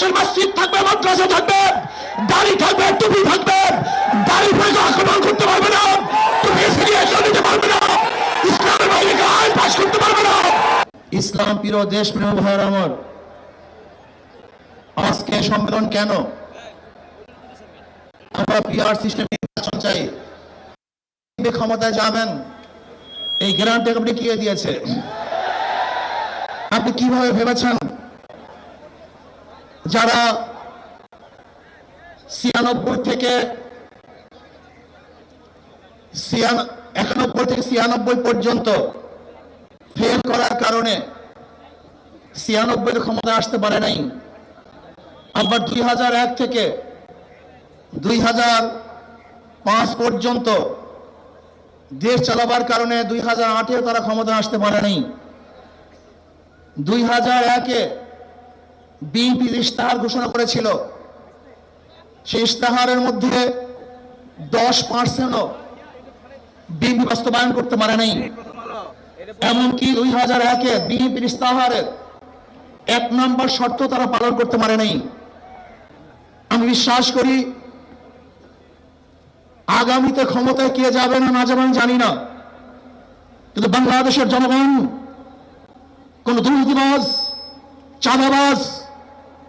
বাংলাদেশের মসজিদ থাকবে, মাদ্রাসা থাকবে, দাড়ি থাকবে, টুপি থাকবে, দাড়ি আক্রমণ করতে পারবে না নিতে পারবে না, ইসলামের বাইরে আইন করতে পারবে না। ইসলাম প্রিয় দেশ, প্রিয় ভাইয়ের আমার আজকে সম্মেলন কেন? আমরা পিআর সিস্টেম নির্বাচন চাই। ক্ষমতায় যাবেন? এই গ্যারান্টি আপনি কে দিয়েছে আপনি কীভাবে ভেবেছেন? যারা ছিয়ানব্বই থেকে একানব্বই থেকে ছিয়ানব্বই পর্যন্ত ফেল করার কারণে ছিয়ানব্বই ক্ষমতা আসতে পারে নাই। আবার দুই হাজার এক থেকে দুই হাজার পাঁচ পর্যন্ত দেশ চালাবার কারণে দুই হাজার আটে তারা ক্ষমতা আসতে পারে নাই। দুই হাজার একে বিএনপি ইস্তাহার ঘোষণা করেছিল, সেই ইস্তাহারের মধ্যে দশ পার্সেন্টও বিএনপি বাস্তবায়ন করতে পারে নাই। এমনকি দুই হাজার একে বিএনপির ইস্তাহারের এক নম্বর শর্ত তারা পালন করতে পারে নাই। আমি বিশ্বাস করি, আগামীতে ক্ষমতায় কে যাবে না না যাবে জানি না। কিন্তু বাংলাদেশের জনগণ, কোন দুর্নীতিবাজ, চাঁদাবাজ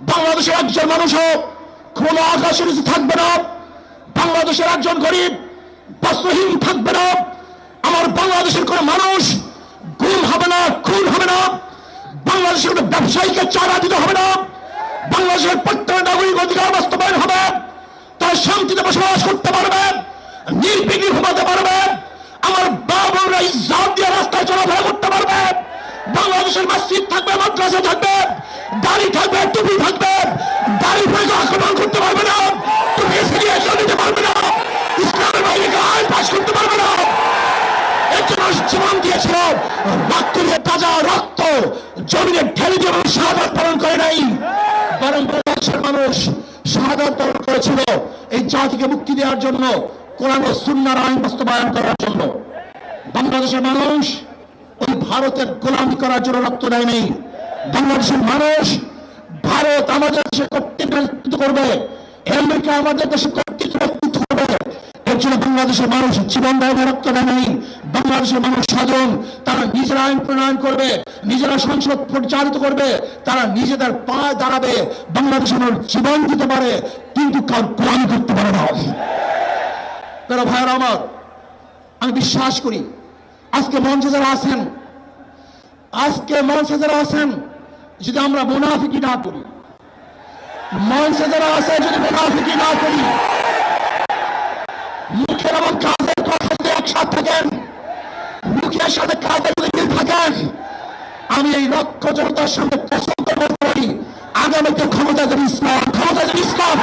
বাংলাদেশের একজন মানুষও খোলা আকাশের থাকবে না। বাংলাদেশের একজন গরিব বস্ত্রহীন থাকবে না। আমার বাংলাদেশের কোন মানুষ গুম হবে না, খুন হবে না। বাংলাদেশের কোন ব্যবসায়ীকে চারা দিতে হবে না। বাংলাদেশের প্রত্যেক নাগরিক অধিকার বাস্তবায়ন হবে। তারা শান্তিতে বসবাস করতে পারবে, নির্বিঘ্নে ঘুমাতে পারবে। আমার বাবুরা ইজ্জাত দিয়ে রাস্তায় চলাফেরা করতে পারবে। বাংলাদেশের মসজিদ থাকবে, মাদ্রাসা থাকবে, দাড়ি থাকবে, টুপি থাকবে, দাড়ি কেউ আক্রমণ করতে পারবে না নিতে পারবে না, ইসলামের বাইরে আইন পাশ করতে পারবে না। জীবন দিয়েছিল, রক্ত দিয়ে তাজা রক্ত জমিনে ঢেলে দিয়ে মানুষ শাহাদাত পালন করে নাই। বরং বাংলাদেশের মানুষ শাহাদাত পালন করেছিল এই জাতিকে মুক্তি দেওয়ার জন্য, কোরআন সুন্নার আইন বাস্তবায়ন করার জন্য। বাংলাদেশের মানুষ ভারতের গোলামি করার জন্য রক্ত দেয় নাই বাংলাদেশের মানুষ, ভারত আমাদের দেশে কর্তৃত্ব করবে। আমেরিকা আমাদের দেশে কর্তৃত্ব করবে। এর জন্য বাংলাদেশের মানুষ জীবন দেয় রক্ত দেয় নাই। বাংলাদেশের মানুষ সাধন তারা নিজেরা আইন প্রণয়ন করবে, নিজেরা সংসদ পরিচালিত করবে, তারা নিজেদের পায়ে দাঁড়াবে। বাংলাদেশের মানুষ জীবন দিতে পারে, কিন্তু কার গোলামি করতে পারে না। তারা ভাইয়ের আমার, আমি বিশ্বাস করি, আজকে মঞ্চে যারা আছেন আজকে মঞ্চে যারা আছেন যদি আমরা মুনাফিকি না করি। মঞ্চে যারা আছে যদি মুনাফিকি না করি। মুখের এবং কাজের কথা যদি একসাথে থাকেন, মুখের সাথে কাজের যদি থাকেন, আমি এই লক্ষ্য জনতার সামনে পছন্দ করতে পারি আগামীতে ক্ষমতা দেবে ইসলাম ক্ষমতা দেবে ইসলাম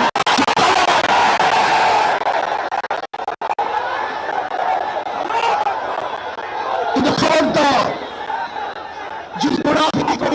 কিন্তু খবরদার যদি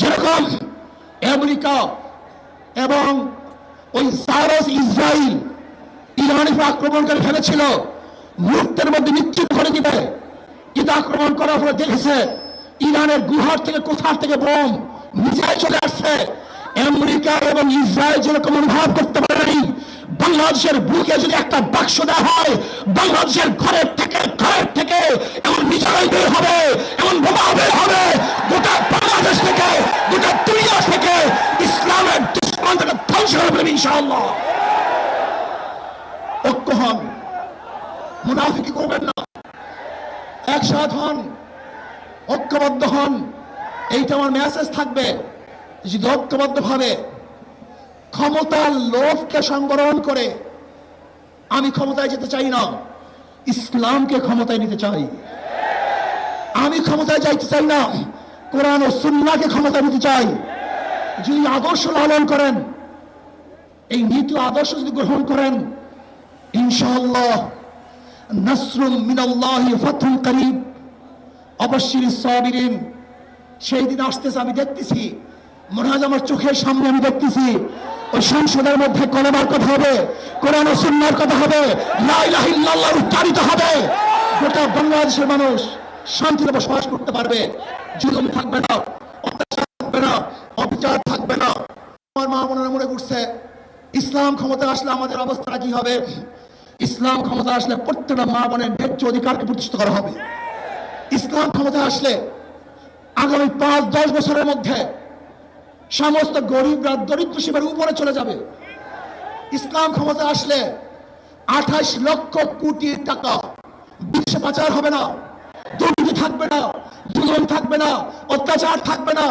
যেরকম আমেরিকা এবং ওই সারস ইসরায়েল ইরানের উপর আক্রমণ করে ফেলেছিল, মুহূর্তের মধ্যে নিশ্চিত করে দিবে। কিন্তু আক্রমণ করার পরে দেখেছে ইরানের গুহার থেকে কোথার থেকে বোম, মিসাইল চলে আসছে। আমেরিকা এবং ইসরায়েল যেরকম অনুভব করতে পারেনি, বাংলাদেশের বুকে যদি একটা বাক্স দেওয়া হয়, বাংলাদেশের ঘরের থেকে ঘরের থেকে এমন মিসাইল বের হবে, এমন বোমা বের হবে বাংলাদেশ থেকে গোটা দুনিয়া থেকে ইসলামের দুশ্মন ইনশাআল্লাহ। ঐক্য হন, মুনাফিকি করবেন না। একসাথ হন, ঐক্যবদ্ধ হন, এইটা আমার মেসেজ থাকবে। যদি ঐক্যবদ্ধ ভাবে ক্ষমতার লোভকে সংবরণ করে, আমি ক্ষমতায় যেতে চাই না, ইসলামকে ক্ষমতায় নিতে চাই। আমি ক্ষমতায় যাইতে চাই না কোরআন ও সুন্নাকে ক্ষমতা নিতে চাই। যদি আদর্শ লালন করেন, এই নীতি আদর্শ যদি গ্রহণ করেন, ইনশাআল্লাহ নাসরুম মিনাল্লাহি ফাতহুন করিম, অবশ্যই সাবিরিন, সেই দিন আসতেছে, আমি দেখতেছি হয় আমার চোখের সামনে আমি দেখতেছি ওই সংসদের মধ্যে কলমার কথা হবে, কোরআন ও সুন্নাহর কথা হবে, লা ইলাহা ইল্লাল্লাহ উচ্চারিত হবে। গোটা বাংলাদেশের মানুষ শান্তিতে বসবাস করতে পারবে। জুলুম থাকবে না, অত্যাচার থাকবে না, অবিচার থাকবে না। আমার মা মনে মনে করছে, ইসলাম ক্ষমতা আসলে আমাদের অবস্থা কি হবে? ইসলাম ক্ষমতা আসলে প্রত্যেকটা মা বোনের ন্যায্য অধিকারকে প্রতিষ্ঠিত করা হবে। ইসলাম ক্ষমতা আসলে আগামী পাঁচ, দশ বছরের মধ্যে সমস্ত গরিবরা দরিদ্র সীমার উপরে চলে যাবে। ইসলাম ক্ষমতা আসলে আঠাশ লক্ষ কোটি টাকা বিশ্বে পাচার হবে না। দুর্নীতি থাকবে না জুলুম থাকবে না, অত্যাচার থাকবে না।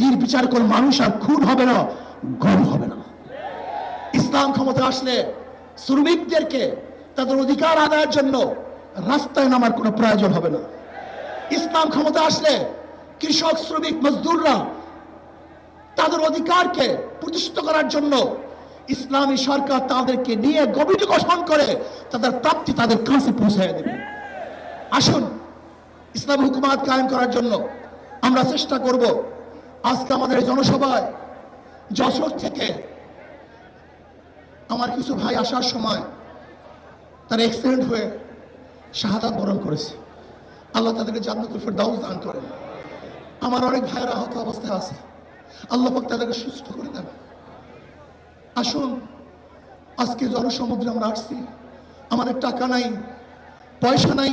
নির্বিচার কোন মানুষ আর খুন হবে না গম হবে না। ইসলাম ক্ষমতা আসলে শ্রমিকদেরকে তাদের অধিকার আদায়ের জন্য রাস্তায় নামার কোনো প্রয়োজন হবে না। ইসলাম ক্ষমতা আসলে কৃষক, শ্রমিক, মজদুররা তাদের অধিকারকে প্রতিষ্ঠিত করার জন্য ইসলামী সরকার তাদেরকে নিয়ে গভীর গঠন করে তাদের প্রাপ্তি তাদের কাছে পৌঁছায় দেবে। আসুন। ইসলাম হুকুমাত কায়েম করার জন্য আমরা চেষ্টা করব। আজকে আমাদের জনসভায় যশোর থেকে আমার কিছু ভাই আসার সময় তারা এক্সিডেন্ট হয়ে শাহাদাত বরণ করেছে। আল্লাহ তাদেরকে জান্নাতুল ফেরদাউস দান করেন। আমার অনেক ভাইয়ের আহত অবস্থায় আছে। আল্লাহ পাক তাদেরকে সুস্থ করে দেন। আসুন, আজকে জনসমুদ্রে আমরা আসছি। আমাদের টাকা নাই, পয়সা নাই